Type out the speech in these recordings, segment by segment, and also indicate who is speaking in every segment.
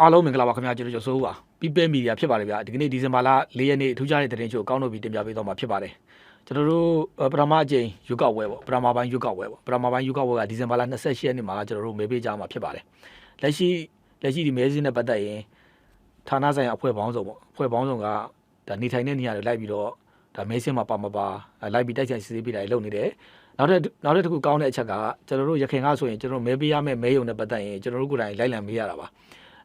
Speaker 1: အားလုံးမင်္ဂလာပါခင်ဗျာကျွန်တော်ကျော်စိုးပါ People Media ဖြစ်ပါတယ်ဗျာဒီကနေ့ဒီဇင်ဘာလ၄ရက်နေ့ထူးခြားတဲ့သတင်းချို့ကောင်းလို့ပြီးတင်ပြပေးတော့မှာဖြစ်ပါတယ်ကျွန်တော်တို့ပထမအကြိမ်ရွက်ကောက်ဝဲပေါ့ပထမပိုင်းရွက်ကောက်ဝဲပေါ့ပထမပိုင်းရွက်ကောက်ဝဲကဒီဇင်ဘာလ28ရက်နေ့မှာကျွန်တော်တို့မေးပေးကြမှာဖြစ်ပါတယ်လက်ရှိလက်ရှိဒီမဲစင်းနဲ့ပတ်သက်ရင်ဌာနဆိုင်ရာအဖွဲ့ပေါင်းစုံပေါ့အဖွဲ့ပေါင်းစုံကဒါနေထိုင်တဲ့နေရာတွေလိုက်ပြီးတော့ဒါမဲစင်းမှာပါမပါလိုက်ပြီးတိုက်ဆိုင်စစ်ဆေးပေးတာတွေလုပ်နေတယ်နောက်တစ်နောက်တစ်ခုကောင်းတဲ့အချက်ကကျွန်တော်တို့ရခိုင်ကဆိုရင်ကျွန်တော်မဲပေးရမယ့်မဲယုံနဲ့ပတ်သက်ရင်ကျွန်တော်တို့ကိုယ်တိုင်လိုက်လံမေးရတာပါ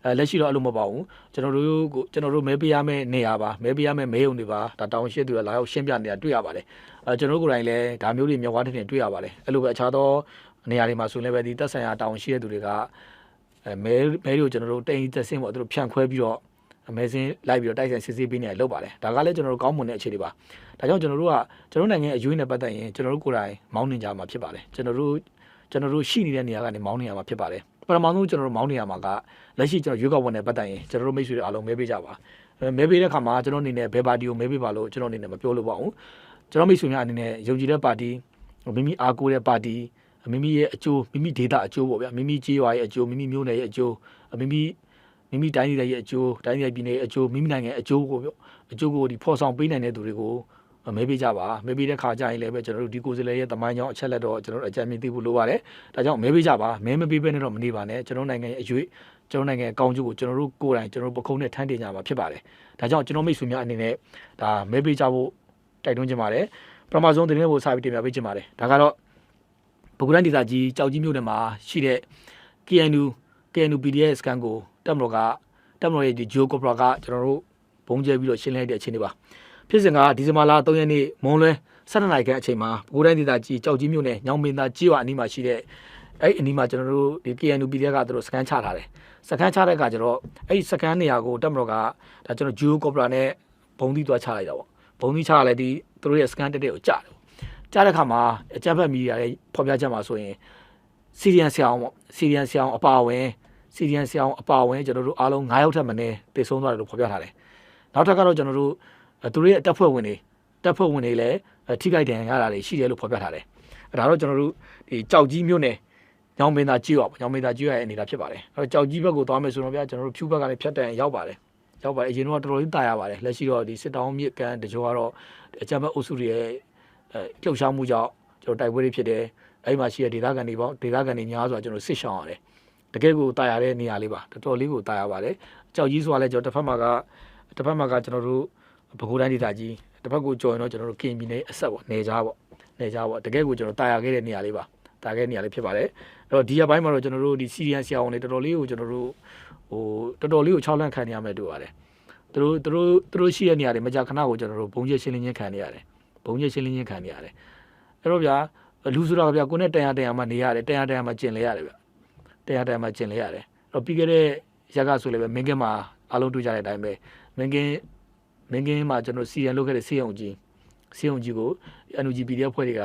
Speaker 1: အဲလက်ရှိတော့အဲ့လိုမပေါ့ဘူးကျွန်တော်တို့ကိုကျွန်တော်တို့မဲပေးရမယ့်နေရာပါမဲပေးရမယ့်မဲယုံတွေပါဒါတောင်းရှင်းသူကလာရောက်ရှင်းပြနေတာတွေ့ရပါတယ်အဲကျွန်တော်တို့ကိုယ်တိုင်လည်းဒါမျိုးတွေမြောက်ဝါးထင်ထင်တွေ့ရပါတယ်အဲ့လိုပဲအခြားသောနေရာတွေမှာဆိုရင်လည်းပဲဒီသက်ဆိုင်ရာတောင်းရှင်းတဲ့သူတွေကအဲမဲမဲတွေကိုကျွန်တော်တို့တိန်သက်စင်းပေါ့သူတို့ဖြန့်ခွဲပြီးတော့အမဲစင်းလိုက်ပြီးတော့တိုက်ဆိုင်စစ်ဆေးပေးနေရလောက်ပါတယ်ဒါကလည်းကျွန်တော်တို့ကောင်းမွန်တဲ့အခြေအနေပါဒါကြောင့်ကျွန်တော်တို့ကကျွန်တော်နိုင်ငံအရွေးနဲ့ပတ်သက်ရင်ကျွန်တော်တို့ကိုယ်တိုင်မောင်းနေကြမှာဖြစ်ပါတယ်ကျွန်တော်တို့ကျွန်တော်တို့ရှိနေတဲ့နေရာကနေမောင်းနေရမှာဖြစ်ပါတယ် ပထမဆုံးကျွန်တော်တို့မောင်းနေရမှာကလက်ရှိကျွန်တော်ရွေးကောက်ပွဲနဲ့ပတ်သက်ရင်ကျွန်တော်တို့မိတ်ဆွေတွေအားလုံးမဲပေးကြပါမဲပေးတဲ့ခါမှာကျွန်တော်အနေနဲ့ဘယ်ပါတီကိုမဲပေးပါလို့ကျွန်တော်အနေနဲ့မပြောလို့ပါဘူးကျွန်တော်မိတ်ဆွေများအနေနဲ့ယုံကြည်တဲ့ပါတီမိမိအားကိုးတဲ့ပါတီမိမိရဲ့အကျိုးမိမိဒေတာအကျိုးပေါ့ဗျာမိမိကြေးရွာရဲ့အကျိုးမိမိမျိုးနယ်ရဲ့အကျိုးမိမိမိမိတိုင်းဒေသရဲ့အကျိုးတိုင်းဒေသပြည်နယ်ရဲ့အကျိုးမိမိနိုင်ငံရဲ့အကျိုးကိုပြောအကျိုးကိုဒီဖော်ဆောင်ပေးနိုင်တဲ့သူတွေကို မဲပေးကြပါမဲပေးတဲ့ခါကျရင်လည်းပဲကျွန်တော်တို့ဒီကိုယ်စားလှယ်ရဲ့တမိုင်းကြောင်းအချက်လက်တော့ကျွန်တော်တို့အကြံဉာဏ်သိဖို့လိုပါတယ်ဒါကြောင့်မဲပေးကြပါမဲမပေးဘဲနဲ့တော့မနေပါနဲ့ကျွန်တော်နိုင်ငံရဲ့အရွေးကျွန်တော်နိုင်ငံရဲ့အကောင်းကျိုးကိုကျွန်တော်တို့ကိုယ်တိုင်ကျွန်တော်တို့ပခုံးနဲ့ထမ်းတင်ကြမှာဖြစ်ပါတယ်ဒါကြောင့်ကျွန်တော်မိတ်ဆွေများအနေနဲ့ဒါမဲပေးကြဖို့တိုက်တွန်းချင်ပါတယ်ပထမဆုံးတင်ပြဖို့စာပြီးတင်ပြပေးချင်ပါတယ်ဒါကတော့ပုဂ္ဂိုလ်ဒေသကြီးကြောက်ကြီးမြို့နယ်မှာရှိတဲ့ KNU KNU PDF စကန်ကိုတက်မတော်ကတက်မတော်ရဲ့ဒီ Geo Copra ကကျွန်တော်တို့ဘုံကျဲပြီးတော့ရှင်းလင်းတဲ့အခြေအနေပါ ဖြစ်စဉ်ကဒီဇင်ဘာလ3ရက်နေ့မွန်လွဲ12နာရီခန့်အချိန်မှာပုဂ္ဂိုလ်ဒေသကြီးကြောက်ကြီးမြို့နယ်ညောင်မင်းသားကြီးဝအနီးမှာရှိတဲ့အဲ့အနီးမှာကျွန်တော်တို့ဒီ KNU PDF ကသူတို့စကန်ချထားတယ်စကန်ချတဲ့အခါကျတော့အဲ့စကန်နေရာကိုတက်မတော်ကဒါကျွန်တော် Geo Copra နဲ့ဘုံသီးသွားချလိုက်တာပေါ့ဘုံသီးချရလဲဒီသူတို့ရဲ့စကန်တက်တဲ့ကိုကြားတယ်ကြားတဲ့အခါမှာအကြမ်းဖက်မီဒီယာရဲ့ဖော်ပြချက်မှာဆိုရင်စီရီယန်ဆရာအောင်ပေါ့စီရီယန်ဆရာအောင်အပါဝင်စီရီယန်ဆရာအောင်အပါဝင်ကျွန်တော်တို့အားလုံး9ယောက်ထက်မနည်းတည်ဆုံးသွားတယ်လို့ဖော်ပြထားတယ်နောက်ထပ်ကတော့ကျွန်တော်တို့ သူတို့ရဲ့တပ်ဖွဲ့ဝင်တွေတပ်ဖွဲ့ဝင်တွေလည်းထိခိုက်ဒဏ်ရာရတာတွေရှိတယ်လို့ဖော်ပြထားတယ်အဲဒါတော့ကျွန်တော်တို့ဒီကြောက်ကြီးမြို့နယ်ညောင်မင်းသားကြီးရောပေါ့ညောင်မင်းသားကြီးရဲ့အနေဒါဖြစ်ပါတယ်အဲတော့ကြောက်ကြီးဘက်ကိုသွားမယ်ဆိုတော့ဗျာကျွန်တော်တို့ဖြူဘက်ကလည်းဖြတ်တန်ရောက်ပါတယ်ရောက်ပါတယ်အရင်တော့တော်တော်လေးတာရပါတယ်လက်ရှိတော့ဒီစစ်တောင်းမြစ်ကန်တကြောကတော့အကြမ်းဖက်အုပ်စုတွေရဲ့အဲလှုပ်ရှားမှုကြောင့်ကျွန်တော်တိုက်ပွဲတွေဖြစ်တယ်အဲ့မှာရှိတဲ့ဒေသခံတွေပေါ့ဒေသခံတွေများစွာကျွန်တော်စစ်ရှောင်ရတယ်တကယ်ကိုတာရတဲ့နေရာလေးပါတော်တော်လေးကိုတာရပါတယ်ကြောက်ကြီးဆိုတာလည်းကျွန်တော်တစ်ဖက်မှာကတစ်ဖက်မှာကကျွန်တော်တို့ ဘကိုးတိုင်းဒေသကြီးတစ်ဖက်ကိုကြော်ရင်တော့ကျွန်တော်တို့ကင်ပြည်နယ်အဆက်ပေါ့နေကြားပေါ့နေကြားပေါ့တကယ်ကိုကျွန်တော်တာရခဲ့တဲ့နေရာလေးပါတာခဲ့တဲ့နေရာလေးဖြစ်ပါတယ်အဲ့တော့ဒီရက်ပိုင်းမှာတော့ကျွန်တော်တို့ဒီစီရီယန်ဆရာဝန်တွေတော်တော်လေးကိုကျွန်တော်တို့ဟိုတော်တော်လေးကိုချောက်လန့်ခံနေရမယ်တူပါတယ်သူတို့သူတို့သူတို့ရှိတဲ့နေရာတွေမကြာခဏကိုကျွန်တော်တို့ဘုံကျရှင်းလင်းခြင်းခံနေရတယ်ဘုံကျရှင်းလင်းခြင်းခံနေရတယ်အဲ့တော့ဗျာလူဆိုတာကဗျာကိုနဲ့တန်ရတန်ရမှနေရတယ်တန်ရတန်ရမှကျင်လဲရတယ်ဗျာတန်ရတန်ရမှကျင်လဲရတယ်အဲ့တော့ပြီးခဲ့တဲ့ရက်ကဆိုလည်းပဲမင်းကင်းမှာအားလုံးတွေ့ကြတဲ့အတိုင်းပဲမင်းကင်း မင်းကင်းမှာကျွန်တော်စီရန်လုပ်ခဲ့တဲ့စီယုံကြီးစီယုံကြီးကို NUG PDF ဖွဲ့တွေက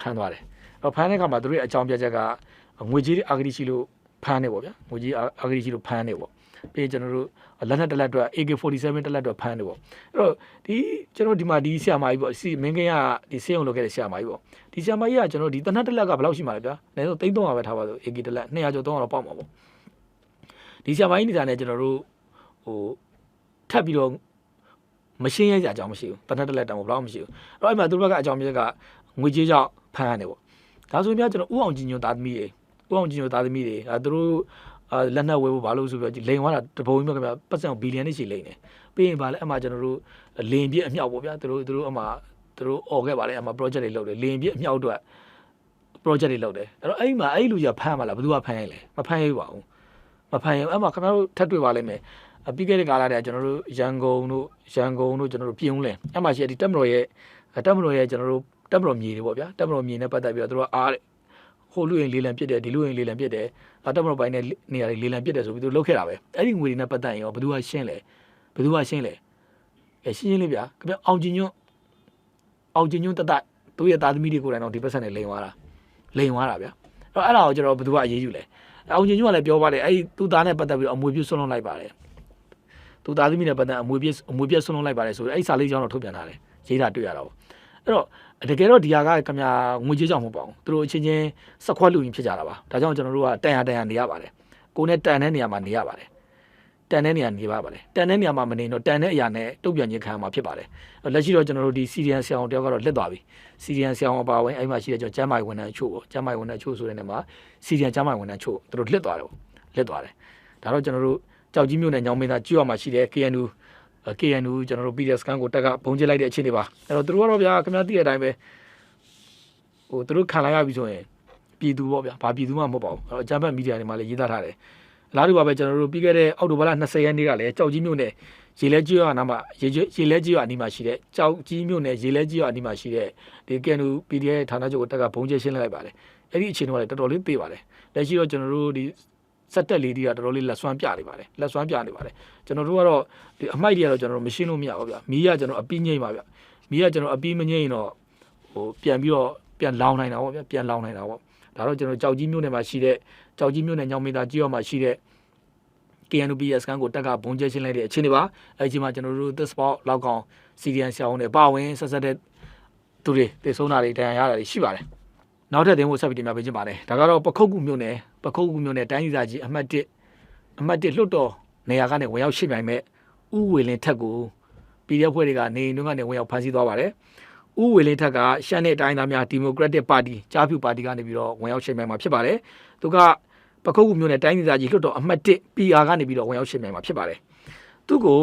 Speaker 1: ဖမ်းသွားတယ်အဲ့တော့ဖမ်းတဲ့အခါမှာသူတို့ရဲ့အကြောင်းပြချက်ကငွေကြီးအာဂရီရှိလို့ဖမ်းနေပေါ့ဗျာငွေကြီးအာဂရီရှိလို့ဖမ်းနေပေါ့ပြီးကျွန်တော်တို့လက်နက်တစ်လက်အတွက် AK47 တစ်လက်အတွက်ဖမ်းတယ်ပေါ့အဲ့တော့ဒီကျွန်တော်ဒီမှာဒီဆရာမကြီးပေါ့စီမင်းကင်းကဒီစေးအောင်လုပ်ခဲ့တဲ့ဆရာမကြီးပေါ့ဒီဆရာမကြီးကကျွန်တော်ဒီတနက်တစ်လက်ကဘယ်လောက်ရှိမှာလဲဗျာအနည်းဆုံး3300ပဲထားပါဆို AK တစ်လက်200ကျော်300တော့ပေါက်မှာပေါ့ဒီဆရာမကြီးနေတာနဲ့ကျွန်တော်တို့ဟိုထပ်ပြီးတော့ မရှင်းရကြအကြောင်းမရှိဘူးတနက်တစ်လက်တောင်ဘယ်လောက်မရှိဘူးအဲ့တော့အဲ့မှာသူတို့ဘက်ကအကြောင်းပြချက်ကငွေကြေးကြောင့်ဖမ်းရတယ်ပေါ့ဒါဆိုရင်ကျွန်တော်ဥအောင်ကြီးညွန်သားသမီးတွေဥအောင်ကြီးညွန်သားသမီးတွေအဲသူတို့အာလက်နက်ဝဲဖို့ဘာလို့ဆိုပြီးလိန်သွားတာတပုံကြီးမြတ်ခင်ဗျပတ်စံဘီလီယံနဲ့ရှိလိန်တယ်ပြီးရင်ဗာလဲအမှကျွန်တော်တို့လင်ပြည့်အမြောက်ပေါ့ဗျာသူတို့သူတို့အမှသူတို့អော်ခဲ့ပါလေအမှ project တွေလုပ်တယ်လင်ပြည့်အမြောက်အတွက် project တွေလုပ်တယ်အဲ့တော့အဲ့မှာအဲ့လူကြီးဖမ်းပါလားဘယ်သူကဖမ်းရင်လဲမဖမ်းရပါဘူးမဖမ်းရင်အဲ့မှာခင်ဗျားတို့ထပ်တွေ့ပါလိမ့်မယ် ပြီးခဲ့တဲ့ကာလတည်းကကျွန်တော်တို့ရန်ကုန်တို့ရန်ကုန်တို့ကျွန်တော်တို့ပြင်ဦးလင်အဲ့မှာရှိတဲ့ဒီတက်မတော်ရဲ့တက်မတော်ရဲ့ကျွန်တော်တို့တက်မတော်မြေတွေပေါ့ဗျာတက်မတော်မြေနဲ့ပတ်သက်ပြီးတော့သူတို့အားတဲ့ဟိုလူရင်လေးလံပြစ်တယ်ဒီလူရင်လေးလံပြစ်တယ်အတက်မတော်ပိုင်းနဲ့နေရာတွေလေးလံပြစ်တယ်ဆိုပြီးသူလုပ်ခဲ့တာပဲအဲ့ဒီငွေတွေနဲ့ပတ်သက်ရင်ရောဘယ်သူကရှင်းလဲဘယ်သူကရှင်းလဲအဲရှင်းရှင်းလေးဗျာခင်ဗျအောင်ကျင်ညွန့်အောင်ကျင်ညွန့်တတသူ့ရဲ့သားသမီးတွေကိုယ်တိုင်တော့ဒီပတ်စံနဲ့လိန်သွားတာလိန်သွားတာဗျာအဲ့တော့အဲ့ဒါကိုကျွန်တော်ဘယ်သူကအရေးယူလဲအောင်ကျင်ညွန့်ကလည်းပြောပါတယ်အဲ့ဒီသူ့သားနဲ့ပတ်သက်ပြီးတော့အမွေပြုဆွလုံးလိုက်ပါတယ် သူသားသမီးနဲ့ပတ်သက်အမွေပြအမွေပြဆွလုံးလိုက်ပါတယ်ဆိုတော့အဲ့ဒီစာလေးကြောင်းတော့ထုတ်ပြန်ထားတယ်ရေးတာတွေ့ရတာပေါ့အဲ့တော့တကယ်တော့ဒီဟာကခင်ဗျာငွေကြေးကြောင့်မဟုတ်ပါဘူးသူတို့အချင်းချင်းစက်ခွက်လူရင်ဖြစ်ကြတာပါဒါကြောင့်ကျွန်တော်တို့ကတန်ရတန်ရနေရပါတယ်ကိုနဲ့တန်တဲ့နေရာမှာနေရပါတယ်တန်တဲ့နေရာနေပါပါတယ်တန်တဲ့နေရာမှာမနေတော့တန်တဲ့အရာနဲ့တုတ်ပြန်ခြင်းခံရမှာဖြစ်ပါတယ်လက်ရှိတော့ကျွန်တော်တို့ဒီစီရီယန်ဆရာအောင်တယောက်ကတော့လက်သွားပြီစီရီယန်ဆရာအောင်အပါဝင်အဲ့မှာရှိတဲ့ကျွန်တော်ကျမ်းမာရေးဝန်ထမ်းအချို့ပေါ့ကျမ်းမာရေးဝန်ထမ်းအချို့ဆိုတဲ့နေရာမှာစီရီယန်ကျမ်းမာရေးဝန်ထမ်းအချို့သူတို့လက်သွားတယ်ပေါ့လက်သွားတယ်ဒါတော့ကျွန်တော်တို့ ကြောက်ကြီးမြို့နယ်ညောင်မင်းသားကျွော်မှာရှိတဲ့ KNU KNU ကျွန်တော်တို့ PDF စကန်ကိုတက်ကဘုံကျလိုက်တဲ့အခြေအနေပါအဲ့တော့သူတို့ကတော့ဗျာခင်ဗျားသိတဲ့အတိုင်းပဲဟိုသူတို့ခံလိုက်ရပြီဆိုရင်ပြည်သူပေါ့ဗျာဘာပြည်သူမှမဟုတ်ပါဘူးအဲ့တော့အကြမ်းဖက်မီဒီယာတွေမှာလည်းရေးသားထားတယ်အလားတူပါပဲကျွန်တော်တို့ပြီးခဲ့တဲ့အောက်တိုဘာလ20ရက်နေ့ကလည်းကြောက်ကြီးမြို့နယ်ရေလဲကြီးရွာနာမှာရေရေလဲကြီးရွာအနီးမှာရှိတဲ့ကြောက်ကြီးမြို့နယ်ရေလဲကြီးရွာအနီးမှာရှိတဲ့ဒီ KNU PDF ဌာနချုပ်ကိုတက်ကဘုံကျရှင်းလိုက်ပါတယ်အဲ့ဒီအခြေအနေကလည်းတော်တော်လေးသိပါတယ်လက်ရှိတော့ကျွန်တော်တို့ဒီ စက်တက်လေးတွေကတော်တော်လေးလက်ဆွမ်းပြနေပါတယ်လက်ဆွမ်းပြနေပါတယ်ကျွန်တော်တို့ကတော့ဒီအမိုက်တွေကတော့ကျွန်တော်တို့မရှင်းလို့မရဘူးဗျမီးကကျွန်တော်အပီးငိမ့်ပါဗျမီးကကျွန်တော်အပီးမငိမ့်တော့ဟိုပြန်ပြီးတော့ပြန်လောင်နိုင်တာပေါ့ဗျပြန်လောင်နိုင်တာပေါ့ဒါတော့ကျွန်တော်ကြောက်ကြီးမြို့နယ်မှာရှိတဲ့ကြောက်ကြီးမြို့နယ်ညောင်မေတာကြီးရွာမှာရှိတဲ့ KNUPS ကန်ကိုတက်ကဘုံကျဲရှင်းလိုက်တဲ့အခြေအနေပါအဲဒီချိန်မှာကျွန်တော်တို့ this spot လောက်ကောင် CDN ဆရာဝန်တွေပါဝင်ဆက်ဆက်တဲ့သူတွေတေဆုံးတာတွေတရားရတာတွေရှိပါတယ် နောက်ထပ်တင်ဖို့ဆက်ပြီးတင်ပြပေးချင်ပါတယ်ဒါကတော့ပခုတ်ကူမြို့နယ်ပခုတ်ကူမြို့နယ်တိုင်းဒေသကြီးအမှတ်1အမှတ်1လွတ်တော်နေရာကနေဝင်ရောက်ရှိပြိုင်မဲ့ဥဝေလင်းထက်ကို PDF ဖွဲ့တွေကနေအိမ်တွင်းကနေဝင်ရောက်ဖမ်းဆီးသွားပါတယ်ဥဝေလင်းထက်ကရှမ်းနယ်တိုင်းသားများဒီမိုကရက်တစ်ပါတီကြားဖြူပါတီကနေပြီးတော့ဝင်ရောက်ရှိပြိုင်မှာဖြစ်ပါတယ်သူကပခုတ်ကူမြို့နယ်တိုင်းဒေသကြီးလွှတ်တော်အမှတ်1 PR ကနေပြီးတော့ဝင်ရောက်ရှင်းပြမှာဖြစ်ပါတယ်။သူ့ကို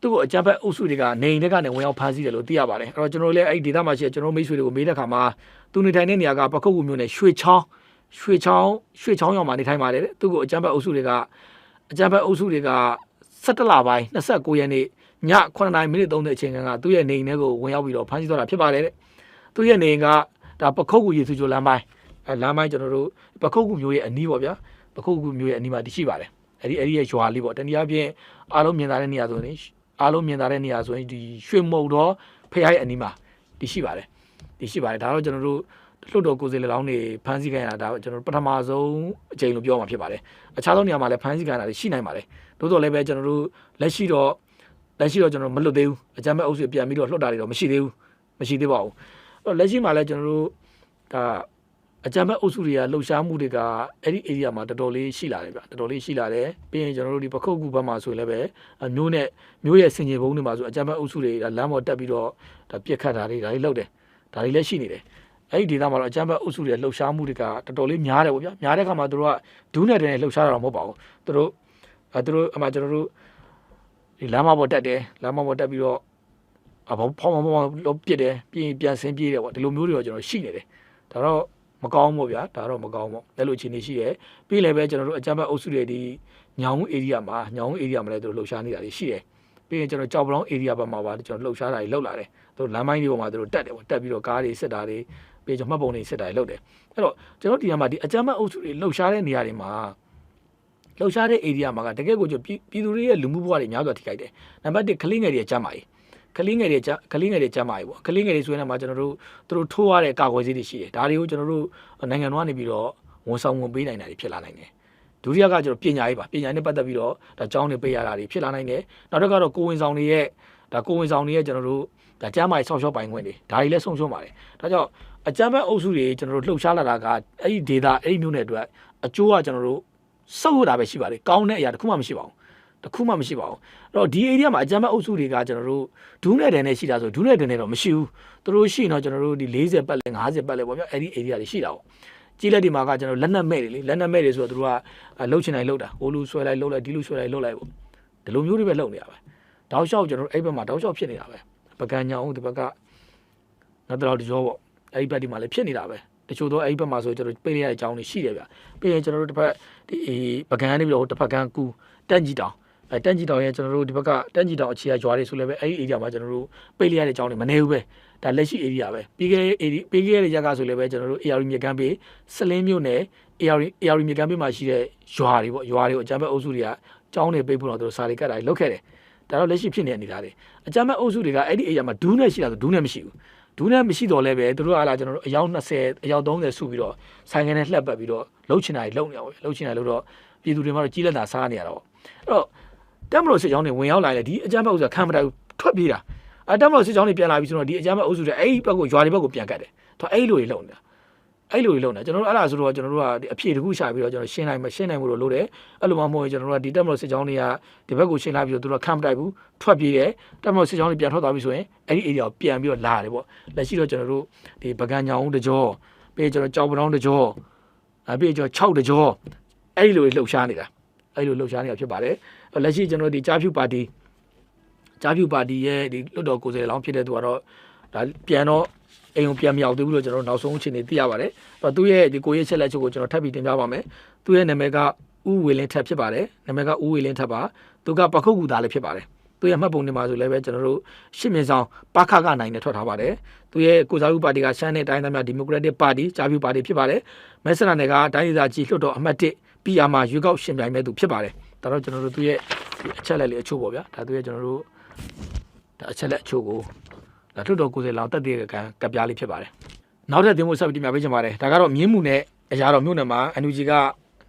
Speaker 1: သူ့ကိုအကြမ်းဖက်အုပ်စုတွေကနေအိမ်ထဲကနေဝင်ရောက်ဖမ်းဆီးတယ်လို့သိရပါတယ်။အဲ့တော့ကျွန်တော်တို့လည်းအဲ့ဒီဒေသမှာရှိတဲ့ကျွန်တော်မိတ်ဆွေတွေကိုမေးတဲ့အခါမှာသူနေထိုင်တဲ့နေရာကပခုတ်ကူမြို့နယ်ရွှေချောင်းရွှေချောင်းရွှေချောင်းရောက်မှာနေထိုင်ပါတယ်တဲ့။သူ့ကိုအကြမ်းဖက်အုပ်စုတွေကအကြမ်းဖက်အုပ်စုတွေက17လပိုင်း29ရက်နေ့ည9:30မိနစ်30အချိန်ကသူ့ရဲ့နေအိမ်ထဲကိုဝင်ရောက်ပြီးတော့ဖမ်းဆီးသွားတာဖြစ်ပါတယ်တဲ့။သူ့ရဲ့နေအိမ်ကဒါပခုတ်ကူရေစုချိုလမ်းပိုင်းအဲလမ်းပိုင်းကျွန်တော်တို့ပခုတ်ကူမျိုးရဲ့အနီးပေါ့ဗျာပခုတ်ကူမျိုးရဲ့အနီးမှာတရှိပါတယ်အဲ့ဒီအဲ့ဒီရဲ့ရွာလေးပေါ့တနည်းအားဖြင့်အားလုံးမြင်သာတဲ့နေရာဆိုရင် အားလုံးမြင်သာတဲ့နေရာဆိုရင်ဒီရွှေမုံတော့ဖះရဲ့အနီးမှာတရှိပါတယ်တရှိပါတယ်ဒါတော့ကျွန်တော်တို့လွှတ်တော်ကိုယ်စားလှယ်လောင်းတွေဖမ်းဆီးခံရတာဒါကျွန်တော်တို့ပထမဆုံးအကြိမ်လို့ပြောမှာဖြစ်ပါတယ်အခြားသောနေရာမှာလည်းဖမ်းဆီးခံရတာရှိနိုင်ပါတယ်သို့တော်လည်းပဲကျွန်တော်တို့လက်ရှိတော့လက်ရှိတော့ကျွန်တော်မလွတ်သေးဘူးအကြမ်းမဲ့အုပ်စုပြန်ပြီးတော့လွှတ်တာတွေတော့မရှိသေးဘူးမရှိသေးပါဘူးအဲ့တော့လက်ရှိမှာလည်းကျွန်တော်တို့ဒါ အကြမ်းဖက်အုပ်စုတွေကလှုပ်ရှားမှုတွေကအဲ့ဒီ area မှာတော်တော်လေးရှိလာတယ်ဗျတော်တော်လေးရှိလာတယ်ပြီးရင်ကျွန်တော်တို့ဒီပခုတ်ကူဘက်မှာဆိုရင်လည်းပဲမျိုးနဲ့မျိုးရဲ့ဆင်ခြေဘုံတွေမှာဆိုအကြမ်းဖက်အုပ်စုတွေလမ်းပေါ်တက်ပြီးတော့ဒါပြက်ခတ်တာတွေဒါတွေလုပ်တယ်ဒါတွေလည်းရှိနေတယ်အဲ့ဒီဒေသမှာတော့အကြမ်းဖက်အုပ်စုတွေလှုပ်ရှားမှုတွေကတော်တော်လေးများတယ်ပေါ့ဗျာများတဲ့ခါမှာတို့ကဒူးနဲ့တဲ့လှုပ်ရှားတာတော့မဟုတ်ပါဘူးတို့အဲတို့အမှကျွန်တော်တို့ဒီလမ်းမပေါ်တက်တယ်လမ်းမပေါ်တက်ပြီးတော့အဘောဖောင်းဖောင်းဖောင်းလို့ပြစ်တယ်ပြီးရင်ပြန်ဆင်းပြေးတယ်ပေါ့ဒီလိုမျိုးတွေတော့ကျွန်တော်ရှိနေတယ်ဒါတော့ မကောင်းဘူးဗျာဒါတော့မကောင်းဘူးအဲ့လိုအခြေအနေရှိတယ်ပြီးလည်းပဲကျွန်တော်တို့အကြမ်းဖက်အုပ်စုတွေဒီညောင်ဦး area မှာညောင်ဦး area မှာလည်းသူတို့လှုပ်ရှားနေတာတွေရှိတယ်ပြီးရင်ကျွန်တော်ကြောက်ပလောင်း area ဘက်မှာပါကျွန်တော်လှုပ်ရှားတာတွေလှုပ်လာတယ်သူတို့လမ်းမိုင်းတွေပေါ်မှာသူတို့တက်တယ်ပေါ့တက်ပြီးတော့ကားတွေစစ်တာတွေပြီးကျွန်တော်မှတ်ပုံတွေစစ်တာတွေလှုပ်တယ်အဲ့တော့ကျွန်တော်ဒီမှာဒီအကြမ်းဖက်အုပ်စုတွေလှုပ်ရှားတဲ့နေရာတွေမှာလှုပ်ရှားတဲ့ area မှာကတကယ်ကိုပြည်သူတွေရဲ့လူမှုဘဝတွေများစွာထိခိုက်တယ်နံပါတ်1ကလေးငယ်တွေအကြမ်းပါ ကြီးကလေးငယ်တွေကြကလေးငယ်တွေကြမ်းပါပြီပေါ့ကလေးငယ်တွေဆိုရင်လည်းကျွန်တော်တို့သူတို့ထိုးရတဲ့ကာကွယ်ဆေးတွေရှိတယ်ဒါတွေကိုကျွန်တော်တို့နိုင်ငံတော်ကနေပြီးတော့ဝန်ဆောင်ဝန်ပေးနိုင်တာတွေဖြစ်လာနိုင်တယ်ဒုတိယကကျွန်တော်ပညာရေးပါပညာနဲ့ပတ်သက်ပြီးတော့ဒါကျောင်းတွေပေးရတာတွေဖြစ်လာနိုင်တယ်နောက်တစ်ခါတော့ကိုဝင်ဆောင်တွေရဲ့ဒါကိုဝင်ဆောင်တွေရဲ့ကျွန်တော်တို့ဒါကျမ်းမာရေးဆောက်ရှောက်ပိုင်ခွင့်တွေဒါတွေလည်းဆုံးရှုံးပါတယ်ဒါကြောင့်အကြမ်းဖက်အုပ်စုတွေကျွန်တော်တို့လှုပ်ရှားလာတာကအဲ့ဒီ data အဲ့ဒီမျိုးနဲ့အတွက်အကျိုးကကျွန်တော်တို့စုပ်ရတာပဲရှိပါတယ်ကောင်းတဲ့အရာတစ်ခုမှမရှိပါဘူး တခုမှမရှိပါဘူးအဲ့တော့ဒီ area မှာအကြမ်းဖက်အုပ်စုတွေကကျွန်တော်တို့ဒူးနဲ့တန်နဲ့ရှိတာဆိုဒူးနဲ့တန်နဲ့တော့မရှိဘူးသူတို့ရှိရင်တော့ကျွန်တော်တို့ဒီ40ပတ်လဲ50ပတ်လဲပေါ့ဗျအဲ့ဒီ area တွေရှိတာပေါ့ကြီးလက်ဒီမှာကကျွန်တော်လက်နက်မဲ့တွေလေလက်နက်မဲ့တွေဆိုတော့သူတို့ကလှုပ်ချင်တိုင်းလှုပ်တာဟိုလူဆွဲလိုက်လှုပ်လိုက်ဒီလူဆွဲလိုက်လှုပ်လိုက်ပေါ့ဒီလိုမျိုးတွေပဲလှုပ်နေရပဲတောက်လျှောက်ကျွန်တော်တို့အဲ့ဘက်မှာတောက်လျှောက်ဖြစ်နေတာပဲပကံညာအောင်ဒီဘက်ကငါတို့တကြောပေါ့အဲ့ဒီဘက်ဒီမှာလည်းဖြစ်နေတာပဲတချို့တော့အဲ့ဒီဘက်မှာဆိုကျွန်တော်ပိတ်လိုက်ရတဲ့အကြောင်းတွေရှိတယ်ဗျပြီးရင်ကျွန်တော်တို့တစ်ဖက်ဒီပကံကနေပြီးတော့တစ်ဖက်ကန်းကူတက်ကြီးတောင် အဲတန်းကြီးတောင်ရဲ့ကျွန်တော်တို့ဒီဘက်ကတန်းကြီးတောင်အခြေရရွာတွေဆိုလည်းပဲအဲ့ဒီ area မှာကျွန်တော်တို့ပိတ်လိုက်ရတဲ့အကြောင်းတွေမနေဘူးပဲဒါလက်ရှိ area ပဲပြီးခဲ့တဲ့ area ပြီးခဲ့တဲ့ရက်ကဆိုလည်းပဲကျွန်တော်တို့ AR မြေကမ်းပေးစလင်းမြို့နယ် AR AR မြေကမ်းပေးမှာရှိတဲ့ရွာတွေပေါ့ရွာတွေကိုအကြမ်းဖက်အုပ်စုတွေကကျောင်းတွေပိတ်ဖို့တော့သူတို့စာတွေကတ်တာလုတ်ခဲ့တယ်ဒါတော့လက်ရှိဖြစ်နေတဲ့အနေအထားတွေအကြမ်းဖက်အုပ်စုတွေကအဲ့ဒီ area မှာဒူးနဲ့ရှိတာဆိုဒူးနဲ့မရှိဘူးဒူးနဲ့မရှိတော့လည်းပဲသူတို့ကလာကျွန်တော်တို့အယောက်20အယောက်30စုပြီးတော့ဆိုင်ကနေလှက်ပတ်ပြီးတော့လှုပ်ချင်တာတွေလှုပ်နေရပါဘူးလှုပ်ချင်တာလှုပ်တော့ပြည်သူတွေမှာတော့ကြီးလက်တာစားနေရတာပေါ့အဲ့တော့ တက်မလို့စစ်ကြောင်းတွေဝင်ရောက်လာတယ်ဒီအကြမ်းဖက်အုပ်စုခံမတိုင်ထွက်ပြေးတာအဲတက်မလို့စစ်ကြောင်းတွေပြန်လာပြီဆိုတော့ဒီအကြမ်းဖက်အုပ်စုတွေအဲ့ဒီဘက်ကိုရွာတွေဘက်ကိုပြန်ကတ်တယ်သူအဲ့လိုတွေလုပ်နေတာအဲ့လိုတွေလုပ်နေကျွန်တော်တို့အဲ့ဒါဆိုတော့ကျွန်တော်တို့ကဒီအဖြေတစ်ခုရှာပြီးတော့ကျွန်တော်ရှင်းနိုင်မရှင်းနိုင်ဘူးလို့လုပ်တယ်အဲ့လိုမှမဟုတ်ရင်ကျွန်တော်တို့ကဒီတက်မလို့စစ်ကြောင်းတွေကဒီဘက်ကိုရှင်းလိုက်ပြီးတော့သူတို့ကခံမတိုက်ဘူးထွက်ပြေးတယ်တက်မလို့စစ်ကြောင်းတွေပြန်ထွက်သွားပြီဆိုရင်အဲ့ဒီ area ကိုပြန်ပြီးတော့လာတယ်ပေါ့လက်ရှိတော့ကျွန်တော်တို့ဒီပကံညောင်တကြောပြီးကျွန်တော်ကြောက်ပတောင်းတကြောအပြီးကျွန်တော်6တကြောအဲ့ဒီလိုတွေလှုပ်ရှားနေတာအဲ့လိုလှုပ်ရှားနေတာဖြစ်ပါတယ် လက်ရှိကျွန်တော်ဒီကြားဖြူပါတီကြားဖြူပါတီရဲ့ဒီလွတ်တော်ကိုယ်စားလှယ်လောင်းဖြစ်တဲ့သူကတော့ဒါပြန်တော့အိမ်ကိုပြန်မရောက်သေးဘူးလို့ကျွန်တော်နောက်ဆုံးအခြေအနေသိရပါတယ်။အဲ့တော့သူ့ရဲ့ဒီကိုရဲ့ချက်လက်ချုပ်ကိုကျွန်တော်ထပ်ပြီးတင်ပြပါမယ်။သူ့ရဲ့နာမည်ကဦးဝေလင်းထက်ဖြစ်ပါတယ်။နာမည်ကဦးဝေလင်းထက်ပါ။သူကပခုတ်ကူသားလည်းဖြစ်ပါတယ်။သူ့ရဲ့မှတ်ပုံတင်ပါဆိုလည်းပဲကျွန်တော်တို့ရှစ်မြင်ဆောင်ပခကနိုင်နဲ့ထွက်ထားပါတယ်။သူ့ရဲ့ကိုစားဦးပါတီကရှမ်းနဲ့တိုင်းသားများဒီမိုကရက်တစ်ပါတီဂျာဖြူပါတီဖြစ်ပါတယ်။မဲဆန္ဒနယ်ကတိုင်းဒေသကြီးလွှတ်တော်အမှတ်1ပြည်အားမှာရွေးကောက်ရှင်ပြိုင်မဲ့သူဖြစ်ပါတယ်။ ဒါတော့ကျွန်တော်တို့သူ့ရဲ့ဒီအချက်လက်လေးအချို့ပေါ့ဗျာ။ဒါသူ့ရဲ့ကျွန်တော်တို့ဒါအချက်လက်အချို့ကိုဒါလွှတ်တော်ကိုယ်စားလောင်းတက်တဲ့ကံကပ်ပြားလေးဖြစ်ပါတယ်။နောက်ထပ်တင်ဖို့ဆက်ပြီးတင်ပြပေးချင်ပါတယ်။ဒါကတော့မြင်းမှုနဲ့အရာတော်မြို့နယ်မှာ NUG က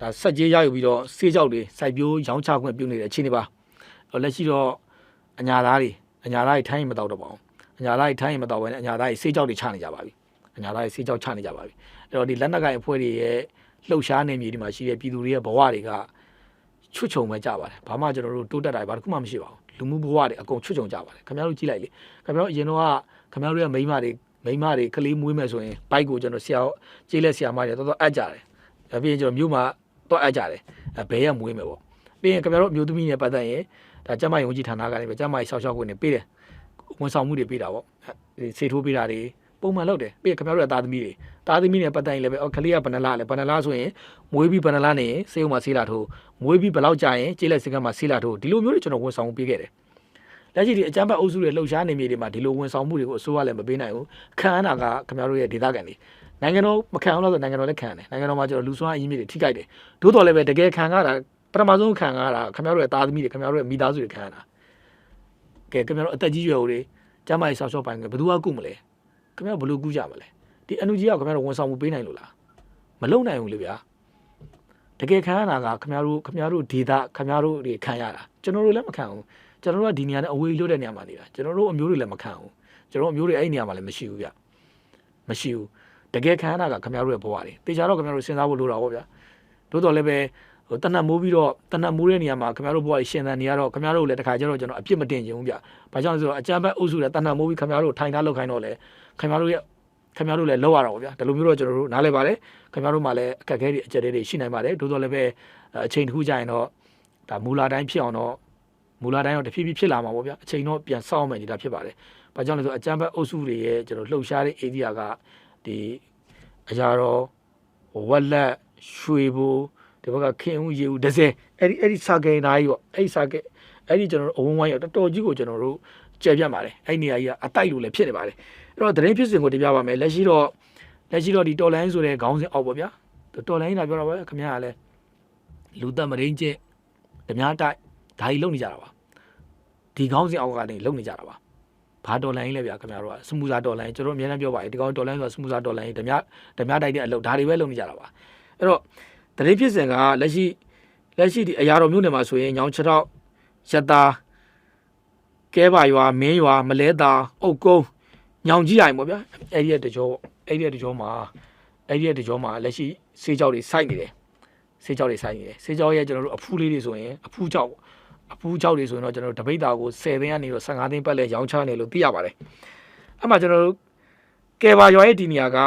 Speaker 1: ဒါဆက်ကြေးရယူပြီးတော့စေးကြောက်တွေစိုက်ပျိုးရောင်းချခွင့်ပြုနေတဲ့အခြေအနေပါ။တော့လက်ရှိတော့အညာသားတွေအညာသားတွေထိုင်းရင်မတော့တော့ပါဘူး။အညာသားတွေထိုင်းရင်မတော့ဘဲနဲ့အညာသားတွေစေးကြောက်တွေချနေကြပါပြီ။အညာသားတွေစေးကြောက်ချနေကြပါပြီ။အဲ့တော့ဒီလက်နက်ကိုင်အဖွဲ့တွေရဲ့လှုပ်ရှားနေမြေဒီမှာရှိတဲ့ပြည်သူတွေရဲ့ဘဝတွေက ချွတ်ချုံပဲကြပါတယ်။ဘာမှကျွန်တော်တို့တိုးတက်တာဘာတစ်ခုမှမရှိပါဘူး။လူမှုဘဝတွေအကုန်ချွတ်ချုံကြပါတယ်။ခင်ဗျားတို့ကြည့်လိုက်လေ။ခင်ဗျားတို့အရင်တော့ကခင်ဗျားတို့ရဲ့မိန်းမတွေမိန်းမတွေကလေးမွေးမယ်ဆိုရင်ဘိုက်ကိုကျွန်တော်ဆရာကျေးလက်ဆရာမတွေတော်တော်အပ်ကြတယ်။ဒါပြီးရင်ကျွန်တော်မြို့မှာတော့အပ်ကြတယ်။အဲဘဲရမွေးမယ်ပေါ့။ပြီးရင်ခင်ဗျားတို့အမျိုးသမီးတွေပတ်သက်ရင်ဒါကျမယုံကြည်ဌာနကနေပဲကျမရှောက်ရှောက်ခွင့်နေပေးတယ်။ဝန်ဆောင်မှုတွေပေးတာပေါ့။ဒီစေထိုးပေးတာတွေ ပုံမှန်လုပ်တယ်ပြီးရင်ခင်ဗျားတို့ရဲ့သားသမီးတွေသားသမီးတွေပတ်သက်ရင်လည်းပဲအော်ကလေးကဘယ်နှလားလဲဘယ်နှလားဆိုရင်မွေးပြီးဘယ်နှလားနေရင်စေုံမှာဆေးလာထိုးမွေးပြီးဘယ်လောက်ကြာရင်ကျေးလက်စကမှာဆေးလာထိုးဒီလိုမျိုးတွေကျွန်တော်ဝန်ဆောင်မှုပေးခဲ့တယ်လက်ရှိဒီအကြမ်းဖက်အုပ်စုတွေလှုပ်ရှားနေမြေတွေမှာဒီလိုဝန်ဆောင်မှုတွေကိုအစိုးရလည်းမပေးနိုင်ဘူးခံရတာကခင်ဗျားတို့ရဲ့ဒေသခံတွေနိုင်ငံတော်မခံအောင်လို့ဆိုနိုင်ငံတော်လည်းခံတယ်နိုင်ငံတော်မှာကျွန်တော်လူစွမ်းအရင်းမြစ်တွေထိခိုက်တယ်သို့တော်လည်းပဲတကယ်ခံရတာပထမဆုံးခံရတာခင်ဗျားတို့ရဲ့သားသမီးတွေခင်ဗျားတို့ရဲ့မိသားစုတွေခံရတာကဲခင်ဗျားတို့အသက်ကြီးရွယ်ဦးတွေကျမ်းမာရေးဆောက်ရှောက်ပိုင်းကဘယ်သူကကုမလဲ ခင်ဗျားတို့ဘယ်လိုကုကြမလဲဒီ NUG ကခင်ဗျားတို့ဝန်ဆောင်မှုပေးနိုင်လို့လားမလုပ်နိုင်ဘူးလေဗျာတကယ်ခံရတာကခင်ဗျားတို့ခင်ဗျားတို့ဒေတာခင်ဗျားတို့တွေခံရတာကျွန်တော်တို့လည်းမခံဘူးကျွန်တော်တို့ကဒီနေရာနဲ့အဝေးလွတ်တဲ့နေရာမှာနေတာကျွန်တော်တို့အမျိုးတွေလည်းမခံဘူးကျွန်တော်တို့အမျိုးတွေအဲ့ဒီနေရာမှာလည်းမရှိဘူးဗျမရှိဘူးတကယ်ခံရတာကခင်ဗျားတို့ရဲ့ဘဝတွေတေချာတော့ခင်ဗျားတို့စဉ်းစားဖို့လိုတာပေါ့ဗျာတိုးတော်လည်းပဲဟိုတနတ်မိုးပြီးတော့တနတ်မိုးတဲ့နေရာမှာခင်ဗျားတို့ဘဝတွေရှင်သန်နေရတော့ခင်ဗျားတို့လည်းတခါကျတော့ကျွန်တော်အပြစ်မတင်ချင်ဘူးဗျ။ဘာကြောင့်လဲဆိုတော့အကြမ်းဖက်အုပ်စုလည်းတနတ်မိုးပြီးခင်ဗျားတို့ထိုင်ထားလောက်ခိုင်းတော့လေ ခင်ဗျားတို့ရဲ့ခင်ဗျားတို့လည်းလောက်ရတာပေါ့ဗျာ။ဒီလိုမျိုးတော့ကျွန်တော်တို့နားလဲပါတယ်။ခင်ဗျားတို့မှလည်းအခက်အခဲတွေအကြက်တွေရှိနိုင်ပါတယ်။တိုးတော်လည်းပဲအချိန်တစ်ခုကြာရင်တော့ဒါမူလာတိုင်းဖြစ်အောင်တော့မူလာတိုင်းတော့တဖြည်းဖြည်းဖြစ်လာမှာပေါ့ဗျာ။အချိန်တော့ပြန်စောင့်မယ်နေတာဖြစ်ပါတယ်။ဘာကြောင့်လဲဆိုတော့အကြမ်းဖက်အုပ်စုတွေရဲ့ကျွန်တော်လှုပ်ရှားတဲ့ area ကဒီအရာတော်ဝက်လက်ရွှေဘူဒီဘက်ကခင်ဦးရေဦးဒဇယ်အဲ့ဒီအဲ့ဒီစာကေနာကြီးပေါ့အဲ့ဒီစာကေအဲ့ဒီကျွန်တော်တို့အဝန်းဝိုင်းရောတော်တော်ကြီးကိုကျွန်တော်တို့ကြက်ပြတ်ပါတယ်အဲ့ဒီနေရာကြီးကအတိုက်လို့လည်းဖြစ်နေပါတယ် အဲ့တော့သတင်းဖြစ်စဉ်ကိုတင်ပြပါမယ်လက်ရှိတော့လက်ရှိတော့ဒီတော်လိုင်းဆိုတဲ့ခေါင်းစဉ်အောက်ပေါ့ဗျာတော်လိုင်းလာပြောတာပါခင်ဗျားကလည်းလူသက်မရင်းကျက်ဓမြတိုက်ဒါကြီးလုံနေကြတာပါဒီခေါင်းစဉ်အောက်ကနေလုံနေကြတာပါဘာဒေါ်လာရင်းလဲဗျာခင်ဗျားတို့ကစမူစာဒေါ်လာရင်းကျွန်တော်အများအားပြောပါတယ်ဒီကောင်ဒေါ်လာရင်းဆိုတာစမူစာဒေါ်လာရင်းဓမြဓမြတိုက်တဲ့အလုပ်ဒါတွေပဲလုပ်နေကြတာပါအဲ့တော့တရေဖြစ်စဉ်ကလက်ရှိလက်ရှိဒီအရာတော်မြို့နယ်မှာဆိုရင်ညောင်ခြေထောက်ရတာကဲပါရွာမင်းရွာမလဲတာအုတ်ကုန်း ညောင်ကြီးတိုင်းပေါ့ဗျာအဲ့ဒီရဲ့တကြောပေါ့အဲ့ဒီရဲ့တကြောမှာအဲ့ဒီရဲ့တကြောမှာလက်ရှိဆေးကြောက်တွေစိုက်နေတယ်ဆေးကြောက်တွေစိုက်နေတယ်ဆေးကြောက်ရဲ့ကျွန်တော်တို့အဖူးလေးတွေဆိုရင်အဖူးကြောက်ပေါ့အဖူးကြောက်တွေဆိုရင်တော့ကျွန်တော်တို့တပိတ်တာကို10သိန်းကနေတော့15သိန်းပတ်လဲရောင်းချနေလို့သိရပါတယ်အဲ့မှာကျွန်တော်တို့ကဲပါရွာရဲ့ဒီနေရာက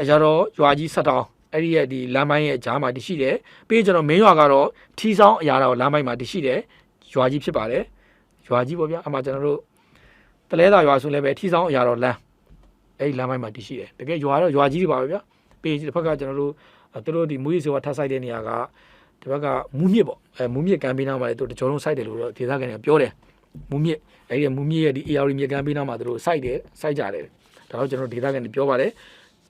Speaker 1: အရာတော်ရွာကြီးဆက်တောင်းအဲ့ဒီရဲ့ဒီလမ်းပိုင်းရဲ့ကြားမှာတရှိတယ်ပြီးရင်ကျွန်တော်မင်းရွာကတော့ထီဆောင်အရာတော်လမ်းပိုင်းမှာတရှိတယ်ရွာကြီးဖြစ်ပါတယ်ရွာကြီးပေါ့ဗျာအမှကျွန်တော်တို့ တလဲတာရွာဆိုလည်းပဲထီဆောင်အရာတော်လမ်းအဲ့ဒီလမ်းပိုင်းမှာတရှိတယ်တကယ်ရွာတော့ရွာကြီးတွေပါပဲဗျာပြီးရင်ဒီဘက်ကကျွန်တော်တို့သူတို့ဒီမူရီစေဝါထပ်ဆိုင်တဲ့နေရာကဒီဘက်ကမူးမြစ်ပေါ့အဲမူးမြစ်ကမ်းပေးနားမှာလေသူတို့တကြောလုံးစိုက်တယ်လို့တော့ဒေသခံတွေကပြောတယ်မူးမြစ်အဲ့ဒီမူးမြစ်ရဲ့ဒီ AR မြစ်ကမ်းပေးနားမှာသူတို့စိုက်တယ်စိုက်ကြတယ်ဒါတော့ကျွန်တော်ဒေသခံတွေပြောပါတယ်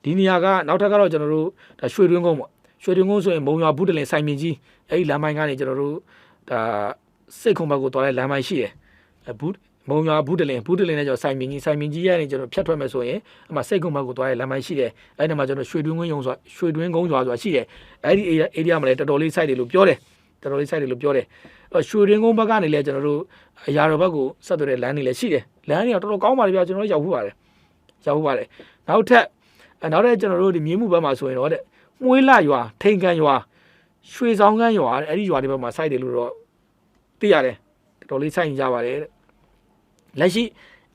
Speaker 1: ဒီနေရာကနောက်ထပ်ကတော့ကျွန်တော်တို့ဒါရွှေတွင်းကုန်းပေါ့ရွှေတွင်းကုန်းဆိုရင်မုံရွာဘူးတလင်ဆိုင်မြင့်ကြီးအဲ့ဒီလမ်းပိုင်းကနေကျွန်တော်တို့ဒါစိတ်ခုံဘက်ကိုသွားတဲ့လမ်းပိုင်းရှိတယ်အဲဘူး မုံရွာဘူးတလင်ဘူးတလင်နဲ့ကျွန်တော်ဆိုင်မြင့်ကြီးဆိုင်မြင့်ကြီးကနေကျွန်တော်ဖြတ်ထွက်မယ်ဆိုရင်အမှစိတ်ခုံဘက်ကိုသွားတဲ့လမ်းပိုင်းရှိတယ်အဲ့ဒီမှာကျွန်တော်ရွှေတွင်းကုန်းယုံဆိုရွှေတွင်းကုန်းရွာဆိုတာရှိတယ်အဲ့ဒီ area မှာလည်းတော်တော်လေး site တွေလို့ပြောတယ်တော်တော်လေး site တွေလို့ပြောတယ်အဲ့ရွှေတွင်းကုန်းဘက်ကနေလည်းကျွန်တော်တို့အရာတော်ဘက်ကိုဆက်သွယ်တဲ့လမ်းတွေလည်းရှိတယ်လမ်းတွေကတော်တော်ကောင်းပါလေဗျာကျွန်တော်တို့ရောက်ဖို့ပါတယ်ရောက်ဖို့ပါတယ်နောက်ထပ်အဲနောက်တဲ့ကျွန်တော်တို့ဒီမြင်းမှုဘက်မှာဆိုရင်တော့တဲ့မွေးလာရွာထိန်ကန်ရွာရွှေဆောင်ကန်းရွာတဲ့အဲ့ဒီရွာတွေဘက်မှာစိုက်တယ်လို့တော့သိရတယ်တော်တော်လေးစိုက်နေကြပါတယ်တဲ့ လက်ရှိ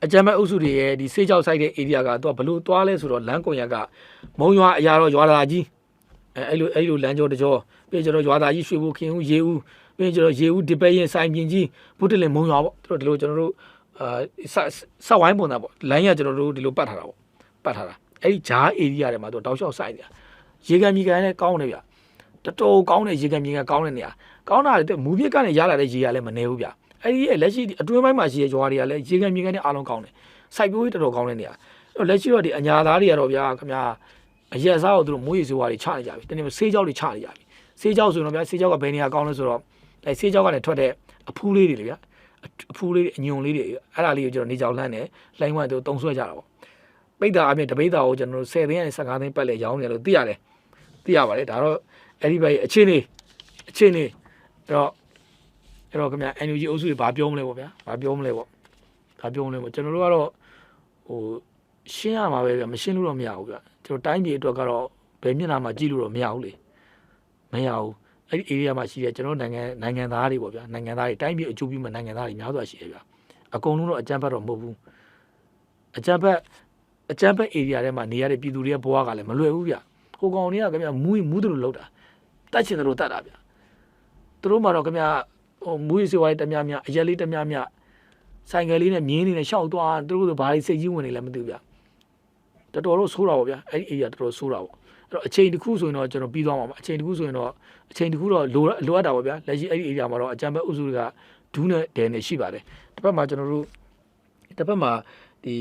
Speaker 1: အကြမ်းမဲ့အုပ်စုတွေရဲ့ဒီစေးကြောက်ဆိုင်တဲ့ area ကတော့ဘလို့သွားလဲဆိုတော့လမ်းကွန်ရက်ကမုံရွာအရာတော့ရွာလာကြီးအဲအဲ့လိုအဲ့လိုလမ်းကြောတကြောပြီးကျွန်တော်ရွာသားကြီးရွှေဘိုခင်ဦးရေဦးပြီးကျွန်တော်ရေဦးဒီပဲရင်ဆိုင်ပြင်ကြီးဘုတလင်မုံရွာပေါ့သူတို့ဒီလိုကျွန်တော်တို့အာဆက်ဝိုင်းပုံသားပေါ့လမ်းရကျွန်တော်တို့ဒီလိုပတ်ထားတာပေါ့ပတ်ထားတာအဲ့ဒီဂျား area တွေမှာသူတောက်လျှောက်ဆိုင်နေတာရေကန်မြေကန်လည်းကောင်းတယ်ဗျတော်တော်ကောင်းတဲ့ရေကန်မြေကန်ကောင်းတဲ့နေရာကောင်းတာလေမူပြစ်ကနေရလာတဲ့ရေကလည်းမနေဘူးဗျ အဲ့ဒီရဲ့လက်ရှိအတွင်းပိုင်းမှာရှိတဲ့ကြွားတွေကလည်းရေကန်မြေကန်နဲ့အားလုံးကောင်းတယ်စိုက်ပျိုးရေးတော်တော်ကောင်းတဲ့နေရာအဲ့လက်ရှိတော့ဒီအညာသားတွေကတော့ဗျာခင်ဗျာအရက်စားကိုသူတို့မိုးရေစိုးဝါတွေချနေကြပြီတနေ့ဆေးကြောက်တွေချနေကြပြီဆေးကြောက်ဆိုတော့ဗျာဆေးကြောက်ကဘယ်နေရာကောင်းလဲဆိုတော့အဲဆေးကြောက်ကနေထွက်တဲ့အဖူးလေးတွေလေဗျာအဖူးလေးအညွန်လေးတွေအဲ့ဒါလေးကိုကျွန်တော်နေကြောင်လှမ်းတယ်လိုင်းဝမ်တို့တုံးဆွဲကြတာပေါ့ပိတ်တာအပြင်တပိတ်တာကိုကျွန်တော်တို့10သိန်းနဲ့15သိန်းပတ်လဲရောင်းနေလို့သိရတယ်သိရပါတယ်ဒါတော့အဲ့ဒီဘက်ရဲ့အချင်းလေးအချင်းလေးအဲ့တော့ အဲ့တော့ခင်ဗျာ NUG အုပ်စုတွေဘာပြောမလဲပေါ့ဗျာဘာပြောမလဲပေါ့ဘာပြောမလဲပေါ့ကျွန်တော်တို့ကတော့ဟိုရှင်းရမှာပဲဗျာမရှင်းလို့တော့မရဘူးဗျာကျွန်တော်တိုင်းပြည်အတွက်ကတော့ဘယ်မျက်နှာမှာကြည့်လို့တော့မရဘူးလေမရဘူးအဲ့ဒီ area မှာရှိတဲ့ကျွန်တော်နိုင်ငံနိုင်ငံသားတွေပေါ့ဗျာနိုင်ငံသားတွေတိုင်းပြည်အကျိုးပြုမဲ့နိုင်ငံသားတွေများစွာရှိတယ်ဗျာအကုန်လုံးတော့အကြမ်းဖက်တော့မဟုတ်ဘူးအကြမ်းဖက်အကြမ်းဖက် area ထဲမှာနေရတဲ့ပြည်သူတွေရဲ့ဘဝကလည်းမလွယ်ဘူးဗျဟိုကောင်တွေကခင်ဗျာမူးမူးတယ်လို့လောက်တာတတ်ချင်တယ်လို့တတ်တာဗျသူတို့မှတော့ခင်ဗျာ ဟိုမူးစေဝိုင်းတများများအရက်လေးတများများဆိုင်ကယ်လေးနဲ့မြင်းနေနဲ့ရှောက်သွားသူတို့ကဘာလေးစိတ်ကြီးဝင်နေလဲမသိဘူးဗျတော်တော်တော့ဆိုးတာပေါ့ဗျအဲ့ဒီ area တော်တော်ဆိုးတာပေါ့အဲ့တော့အချိန်တစ်ခုဆိုရင်တော့ကျွန်တော်ပြီးသွားမှာပါအချိန်တစ်ခုဆိုရင်တော့အချိန်တစ်ခုတော့လိုလိုအပ်တာပေါ့ဗျလက်ရှိအဲ့ဒီ area မှာတော့အကြံဘက်အုပ်စုတွေကဒူးနဲ့ဒဲနဲ့ရှိပါတယ်တစ်ဖက်မှာကျွန်တော်တို့တစ်ဖက်မှာဒီ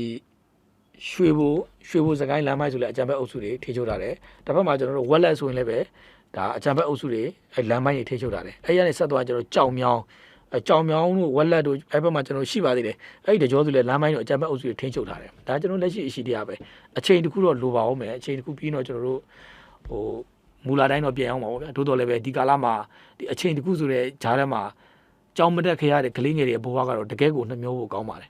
Speaker 1: ရွှေဘိုရွှေဘိုစကိုင်းလမ်းမိုက်ဆိုလဲအကြံဘက်အုပ်စုတွေထိချုပ်ထားတယ်တစ်ဖက်မှာကျွန်တော်တို့ဝက်လက်ဆိုရင်လည်းပဲ ဒါအကြံဘက်အုပ်စုတွေအဲလမ်းမိုက်တွေထိချုပ်ထားတယ်အဲ့ရနေဆက်သွားကျွန်တော်ကြောင်မြောင်းအကြောင်မြောင်းတို့ဝက်လက်တို့အဲ့ဘက်မှာကျွန်တော်ရှိပါသေးတယ်အဲ့ဒီတကြောဆိုလဲလမ်းမိုင်းတို့အကြံဘက်အုပ်စုတွေထိချုပ်ထားတယ်ဒါကျွန်တော်လက်ရှိအရှိတရားပဲအချိန်တစ်ခုတော့လိုပါအောင်မယ်အချိန်တစ်ခုပြီးတော့ကျွန်တော်တို့ဟိုမူလာတိုင်းတော့ပြင်အောင်ပါဗျာတိုးတော်လည်းပဲဒီကာလမှာဒီအချိန်တစ်ခုဆိုတဲ့ဂျားထဲမှာကြောင်မတက်ခရတဲ့ကလေးငယ်တွေအဘွားကတော့တကယ်ကိုနှမျိုးဖို့ကောင်းပါတယ်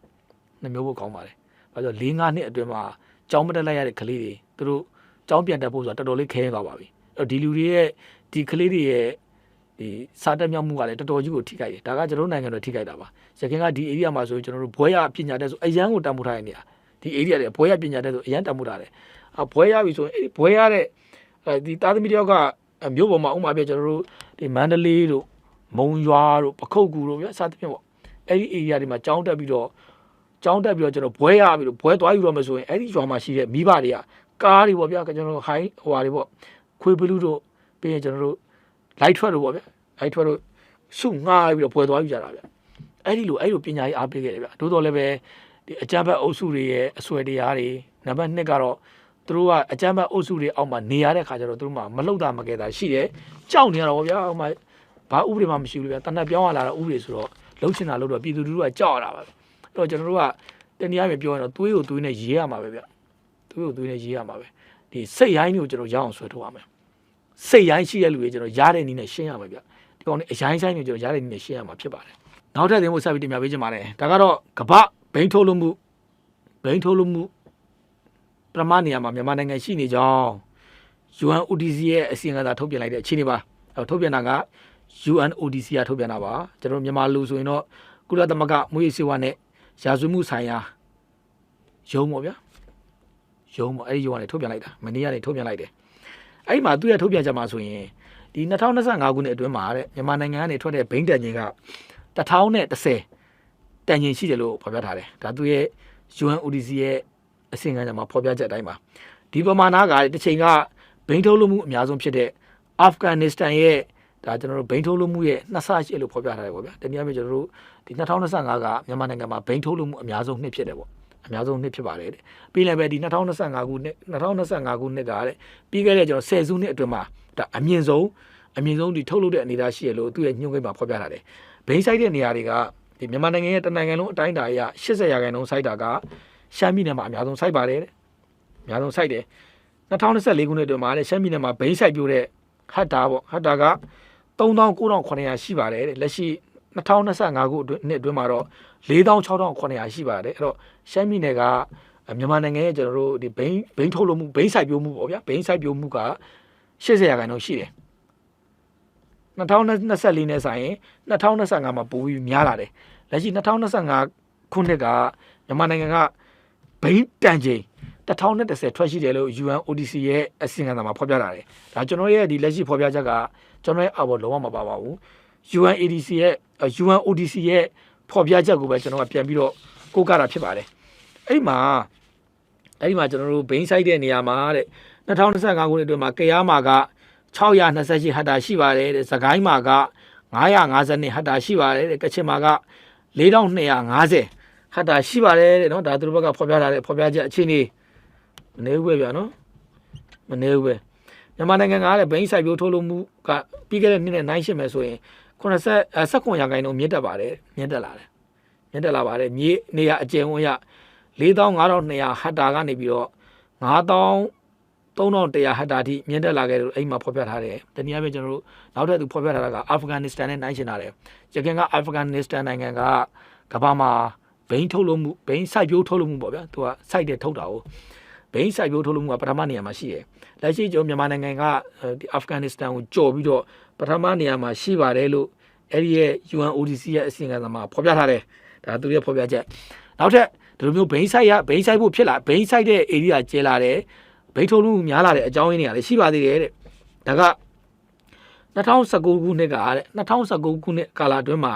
Speaker 1: နှမျိုးဖို့ကောင်းပါတယ်ဘာလို့၄၅နှစ်အတွင်းမှာကြောင်မတက်လိုက်ရတဲ့ကလေးတွေသူတို့ကြောင်ပြန်တက်ဖို့ဆိုတာတော်တော်လေးခဲရသွားပါပြီအဲ့ ဒီလူတွေရဲ့ဒီကလေးတွေရဲ့ဒီစားတက်မြောက်မှုကလည်းတော်တော်ကြီးကိုထိခိုက်တယ်ဒါကကျွန်တော်တို့နိုင်ငံတော်ထိခိုက်တာပါရခိုင်ကဒီ area မှာဆိုရင်ကျွန်တော်တို့ဘွဲရပညာတဲ့ဆိုအရန်ကိုတတ်မှုထားရနေတာဒီ area တွေဘွဲရပညာတဲ့ဆိုအရန်တတ်မှုထားတယ်အဘွဲရပြီဆိုရင်အဲ့ဒီဘွဲရတဲ့ဒီသားသမီးတယောက်ကမြို့ပေါ်မှာဥမာပြကျွန်တော်တို့ဒီမန္တလေးတို့မုံရွာတို့ပခုတ်ကူတို့ဗျစသဖြင့်ပေါ့အဲ့ဒီ area တွေမှာကြောင်းတက်ပြီးတော့ကြောင်းတက်ပြီးတော့ကျွန်တော်ဘွဲရပြီးတော့ဘွဲသွားယူတော့မယ်ဆိုရင်အဲ့ဒီရွာမှာရှိတဲ့မိဘတွေကကားတွေပေါ့ဗျာကျွန်တော်တို့ဟိုင်းဟိုဟာတွေပေါ့ ခွေးဘလူးတို့ပြီးရင်ကျွန်တော်တို့လိုက်ထွက်တို့ပေါ့ဗျာလိုက်ထွက်တို့စုငှားပြီးတော့ပွဲသွားယူကြတာဗျအဲ့ဒီလိုအဲ့လိုပညာရေးအားပေးခဲ့တယ်ဗျတိုးတော်လည်းပဲဒီအကြမ်းဖက်အုပ်စုတွေရဲ့အဆွဲတရားတွေနံပါတ်2ကတော့သူတို့ကအကြမ်းဖက်အုပ်စုတွေအောက်မှာနေရတဲ့ခါကျတော့သူတို့မှမလှုပ်တာမကဲတာရှိတယ်ကြောက်နေရတော့ဗျာဟိုမှာဘာဥပဒေမှမရှိဘူးဗျာတဏှတ်ပြောင်းလာတာဥပဒေဆိုတော့လှုပ်ချင်တာလှုပ်တော့ပြည်သူလူထုကကြောက်ရတာပါအဲ့တော့ကျွန်တော်တို့ကတနည်းအားဖြင့်ပြောရင်တော့သွေးကိုသွေးနဲ့ရေးရမှာပဲဗျသွေးကိုသွေးနဲ့ရေးရမှာပဲ ဒီစိတ်ရိုင်းတွေကိုကျွန်တော်ရအောင်ဆွဲထုတ်ရမယ်စိတ်ရိုင်းရှိတဲ့လူတွေကျွန်တော်ရတဲ့နည်းနဲ့ရှင်းရမှာဗျဒီကောင်လေးအရိုင်းဆိုင်တွေကျွန်တော်ရတဲ့နည်းနဲ့ရှင်းရမှာဖြစ်ပါတယ်နောက်ထပ်သင်ဖို့ဆက်ပြီးတင်ပြပေးချင်ပါတယ်ဒါကတော့ကပဘိန်းထုတ်လို့မှုဘိန်းထုတ်လို့မှုပရမနေရာမှာမြန်မာနိုင်ငံရှိနေကြောင်း UNODC ရဲ့အစီအစဉ်ကထုတ်ပြန်လိုက်တဲ့အခြေအနေပါအဲထုတ်ပြန်တာက UNODC ကထုတ်ပြန်တာပါကျွန်တော်မြန်မာလူဆိုရင်တော့ကုလသမဂ္ဂမွေးစေဝါနဲ့ရာဇဝမှုဆိုင်ရာရုံးပေါ့ဗျာ ရုံးပေါ့အဲ့ဒီရုံးကနေထုတ်ပြန်လိုက်တာမနေ့ကနေထုတ်ပြန်လိုက်တယ်အဲ့ဒီမှာသူ့ရဲ့ထုတ်ပြန်ချက်မှာဆိုရင်ဒီ2025ခုနှစ်အတွင်းမှာတဲ့မြန်မာနိုင်ငံကနေထွက်တဲ့ဘိန်းတန်ချင်းက1010တန်ချင်းရှိတယ်လို့ဖော်ပြထားတယ်ဒါသူ့ရဲ့ UNODC ရဲ့အစီအစဉ်ကမှာဖော်ပြချက်အတိုင်းပါဒီပမာဏကတစ်ချိန်ကဘိန်းထုတ်လုပ်မှုအများဆုံးဖြစ်တဲ့အာဖဂန်နစ္စတန်ရဲ့ဒါကျွန်တော်တို့ဘိန်းထုတ်လုပ်မှုရဲ့နှစ်ဆရှိလို့ဖော်ပြထားတယ်ပေါ့ဗျာတနည်းအားဖြင့်ကျွန်တော်တို့ဒီ2025ကမြန်မာနိုင်ငံမှာဘိန်းထုတ်လုပ်မှုအများဆုံးနှစ်ဖြစ်တယ်ပေါ့ အများဆုံးနှစ်ဖြစ်ပါတယ်တဲ့ပြီးလည်းပဲဒီ2025ခုနှစ်2025ခုနှစ်ကတဲ့ပြီးခဲ့တဲ့ကျွန်တော်10စုနှစ်အတွင်းမှာဒါအမြင့်ဆုံးအမြင့်ဆုံးဒီထုတ်လုပ်တဲ့အနေအထားရှိရလို့သူ့ရဲ့ညှို့ကိန်းမှာဖော်ပြထားတယ်ဘိန်းဆိုင်တဲ့နေရာတွေကဒီမြန်မာနိုင်ငံရဲ့တနိုင်ငံလုံးအတိုင်းအတာအရ80ရာခိုင်နှုန်းစိုက်တာကရှမ်းပြည်နယ်မှာအများဆုံးစိုက်ပါတယ်တဲ့အများဆုံးစိုက်တယ်2024ခုနှစ်အတွင်းမှာလည်းရှမ်းပြည်နယ်မှာဘိန်းစိုက်ပြိုးတဲ့ဟတ်တာပေါ့ဟတ်တာက3900ရှိပါတယ်တဲ့လက်ရှိ 2025ခုနှစ်အတွင်းမှာတော့4600ရှိပါတယ်အဲ့တော့ရှမ်းပြည်နယ်ကအဲမြန်မာနိုင်ငံရဲ့ကျွန်တော်တို့ဒီဘိန်းဘိန်းထုတ်လုပ်မှုဘိန်းစိုက်ပျိုးမှုပေါ့ဗျာဘိန်းစိုက်ပျိုးမှုက80ရာခိုင်နှုန်းရှိတယ်2024နဲ့ဆိုင်ရင်2025မှာပိုပြီးများလာတယ်လက်ရှိ2025ခုနှစ်ကမြန်မာနိုင်ငံကဘိန်းတန်ချိန်1010ထွက်ရှိတယ်လို့ UNODC ရဲ့အစီရင်ခံစာမှာဖော်ပြထားတယ်ဒါကျွန်တော်ရဲ့ဒီလက်ရှိဖော်ပြချက်ကကျွန်တော်ရဲ့အော်ဘောလုံးဝမပါပါဘူး UNADC ရဲ့ UNODC ရဲ့ဖော်ပြချက်ကိုပဲကျွန်တော်ကပြန်ပြီးတော့ကိုးကားတာဖြစ်ပါတယ်အဲ့ဒီမှာအဲ့ဒီမှာကျွန်တော်တို့ဘိန်းဆိုင်တဲ့နေရာမှာတဲ့2025ခုနှစ်အတွင်းမှာကရားမှာက628ဟက်တာရှိပါတယ်တဲ့စကိုင်းမှာက952ဟက်တာရှိပါတယ်တဲ့ကချင်မှာက4250ဟက်တာရှိပါတယ်တဲ့နော်ဒါသူတို့ဘက်ကဖော်ပြထားတဲ့ဖော်ပြချက်အခြေအနေမနေဘူးပဲဗျာနော်မနေဘူးပဲမြန်မာနိုင်ငံကလည်းဘိန်းစိုက်ပျိုးထုတ်လုပ်မှုကပြီးခဲ့တဲ့နှစ်နဲ့နိုင်ရှင်းမယ်ဆိုရင် 80 19ရာခိုင်နှုန်းမြင့်တက်ပါတယ်မြင့်တက်လာတယ်မြင့်တက်လာပါတယ်မြေနေရအကျဉ်းဝန်းရ45,200ဟက်တာကနေပြီးတော့9,000 3100ဟက်တာထိမြင့်တက်လာခဲ့တယ်လို့အဲ့မှာဖော်ပြထားတယ်။တနည်းအားဖြင့်ကျွန်တော်တို့နောက်ထပ်သူဖော်ပြထားတာကအာဖဂန်နစ္စတန်နဲ့နိုင်ရှင်တာတယ်။ရခိုင်ကအာဖဂန်နစ္စတန်နိုင်ငံကကမ္ဘာမှာဘိန်းထုတ်လုပ်မှုဘိန်းစိုက်ပျိုးထုတ်လုပ်မှုပေါ့ဗျာ။သူကစိုက်တဲ့ထုတ်တာကိုဘိန်းစိုက်ပျိုးထုတ်လုပ်မှုကပထမနေရာမှာရှိတယ်။ လက်ရှိကျွန်တော်မြန်မာနိုင်ငံကဒီအာဖဂန်နစ္စတန်ကိုကြော်ပြီးတော့ပထမနေရာမှာရှိပါတယ်လို့အဲ့ဒီရဲ့ UNODC ရဲ့အစီအစဉ်ကမှာဖော်ပြထားတယ်။ဒါသူရဲ့ဖော်ပြချက်။နောက်ထပ်ဒီလိုမျိုးဘိန်းဆိုင်ရဘိန်းဆိုင်ဖို့ဖြစ်လာဘိန်းဆိုင်တဲ့ area ကျဲလာတယ်ဘိန်းထုတ်မှုများလာတဲ့အကြောင်းရင်းတွေကလည်းရှိပါသေးတယ်တဲ့ဒါက2019ခုနှစ်ကတဲ့2019ခုနှစ်ကာလအတွင်းမှာ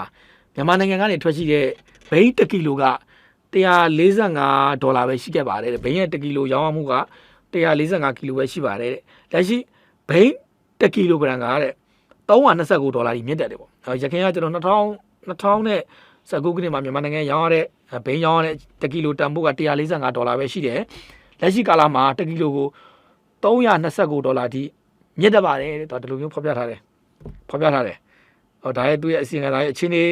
Speaker 1: မြန်မာနိုင်ငံကနေထွက်ရှိတဲ့ဘိန်း1ကီလိုက145ဒေါ်လာပဲရှိခဲ့ပါတယ်တဲ့ဘိန်းရဲ့1ကီလိုရောင်းရမှုက 145ကီလိုပဲရှိပါတယ်တဲ့လက်ရှိဘိန်း1ကီလိုဂရမ်ကတဲ့329ဒေါ်လာကြီးမြင့်တက်တယ်ပေါ့ရခိုင်ကကျွန်တော်2000 2000နဲ့19ခုနှစ်မှာမြန်မာနိုင်ငံရောင်းရတဲ့ဘိန်းရောင်းရတဲ့1ကီလိုတန်ဖိုးက145ဒေါ်လာပဲရှိတယ်လက်ရှိကာလမှာ1ကီလိုကို329ဒေါ်လာထိမြင့်တက်ပါတယ်တဲ့တော်ဒီလိုမျိုးဖော်ပြထားတယ်ဖော်ပြထားတယ်ဟောဒါရဲ့သူ့ရဲ့အစီအစဉ်ရဲ့အခြေအနေ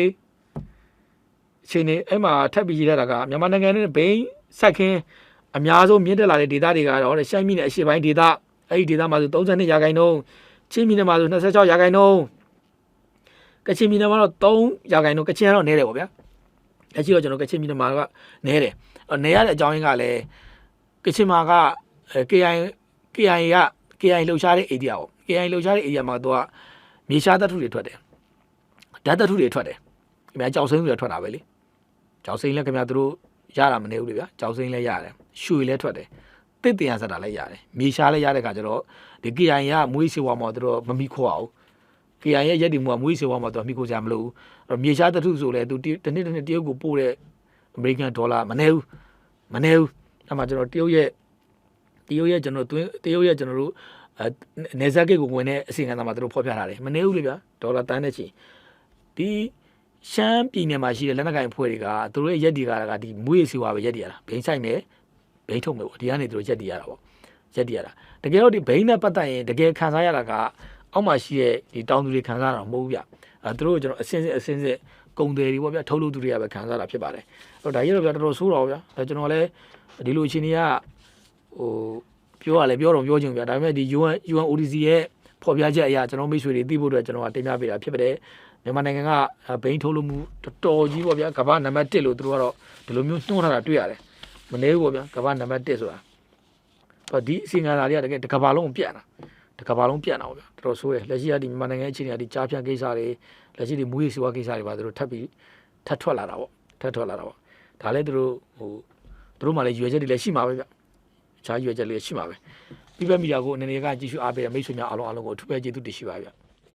Speaker 1: အခြေအနေအဲ့မှာထပ်ပြီးရေးထားတာကမြန်မာနိုင်ငံနဲ့ဘိန်းဆက်ခင်း အများဆုံးမြင့်တက်လာတဲ့ဒေသတွေကတော့ရှမ်းပြည်နယ်အရှေ့ပိုင်းဒေသအဲ့ဒီဒေသမှာဆို32ရာခိုင်နှုန်းချင်းပြည်နယ်မှာဆို26ရာခိုင်နှုန်းကချင်ပြည်နယ်မှာတော့3ရာခိုင်နှုန်းကချင်ကတော့နည်းတယ်ပေါ့ဗျာလက်ရှိတော့ကျွန်တော်ကချင်ပြည်နယ်မှာကနည်းတယ်နေရတဲ့အကြောင်းရင်းကလည်းကချင်မှာက KI KI က KI လှုပ်ရှားတဲ့ area ပေါ့ KI လှုပ်ရှားတဲ့ area မှာသူကမြေရှားသတ္ထုတွေထွက်တယ်ဓာတ်သတ္ထုတွေထွက်တယ်ခင်ဗျာကြောက်စိမ့်တွေထွက်တာပဲလေကြောက်စိမ့်လည်းခင်ဗျာသူတို့ ရတာမနေဘူးလေဗျာကြောက်စိမ့်လည်းရတယ်ရွှေလည်းထွက်တယ်တစ်တင်ရစတာလည်းရတယ်မြေရှားလည်းရတဲ့ခါကျတော့ဒီ KI ကမွေးစေဝါမှာသူတို့မမိခိုးအောင် KI ရဲ့ရက်ဒီမှုကမွေးစေဝါမှာသူကမိခိုးကြမလို့အဲ့တော့မြေရှားသတ္ထုဆိုလဲသူတစ်နှစ်တစ်နှစ်တရုတ်ကိုပို့တဲ့အမေရိကန်ဒေါ်လာမနေဘူးမနေဘူးအဲ့မှာကျွန်တော်တရုတ်ရဲ့တရုတ်ရဲ့ကျွန်တော်တွင်းတရုတ်ရဲ့ကျွန်တော်တို့အဲနေဇက်ကိတ်ကိုဝင်တဲ့အစီအခံမှာသူတို့ဖော်ပြထားတယ်မနေဘူးလေဗျာဒေါ်လာတန်းနဲ့ချီဒီ ရှမ်းပြည်နယ်မှာရှိတဲ့လက်နက်ကိုင်အဖွဲ့တွေကသူတို့ရဲ့ရက်ဒီကကဒီမွေးစီဝါပဲရက်ဒီရတာဘိန်းဆိုင်မယ်ဘိန်းထုတ်မယ်ပေါ့ဒီကနေသူတို့ရက်ဒီရတာပေါ့ရက်ဒီရတာတကယ်တော့ဒီဘိန်းနဲ့ပတ်သက်ရင်တကယ်ခံစားရတာကအောက်မှာရှိတဲ့ဒီတောင်သူတွေခံစားတာမဟုတ်ဘူးဗျအဲသူတို့ကျွန်တော်အစင်းစင်းအစင်းစင်းကုံတယ်တွေပေါ့ဗျထုတ်လို့သူတွေကပဲခံစားတာဖြစ်ပါတယ်အဲ့တော့ဒါကြီးတော့ဗျတော်တော်ဆိုးတော့ဗျာကျွန်တော်လည်းဒီလိုအခြေအနေကဟိုပြောရလဲပြောတော့ပြောချင်ဗျာဒါပေမဲ့ဒီ UN UNODC ရဲ့ဖော်ပြချက်အရာကျွန်တော်မိတ်ဆွေတွေသိဖို့အတွက်ကျွန်တော်ကတင်ပြပေးတာဖြစ်ပါတယ် မြန်မာနိုင်ငံကဘိန်းထုတ်လို့မှုတော်တော်ကြီးပေါ့ဗျာကမ္ဘာနံပါတ်1လို့သူတို့ကတော့ဒီလိုမျိုးနှိုးထားတာတွေ့ရတယ်မနေဘူးပေါ့ဗျာကမ္ဘာနံပါတ်1ဆိုတာဟောဒီအစီအငါလာတွေကတကယ်တစ်ကမ္ဘာလုံးပြန့်တာတစ်ကမ္ဘာလုံးပြန့်တာပေါ့ဗျာတော်တော်ဆိုးရလက်ရှိကဒီမြန်မာနိုင်ငံအခြေအနေကဒီကြားဖြန့်ကိစ္စတွေလက်ရှိဒီမူရေးစီဝါကိစ္စတွေပါသူတို့ထပ်ပြီးထပ်ထွက်လာတာပေါ့ထပ်ထွက်လာတာပေါ့ဒါလည်းသူတို့ဟိုသူတို့မှလည်းရွေချက်တွေလည်းရှိမှာပဲဗျအခြားရွေချက်လေးရှိမှာပဲပြပမီဒီယာကိုအနေနဲ့ကကြည့်ရှုအားပေးတဲ့မိတ်ဆွေများအားလုံးအားလုံးကိုအထူးပဲကျေးဇူးတင်ရှိပါဗျ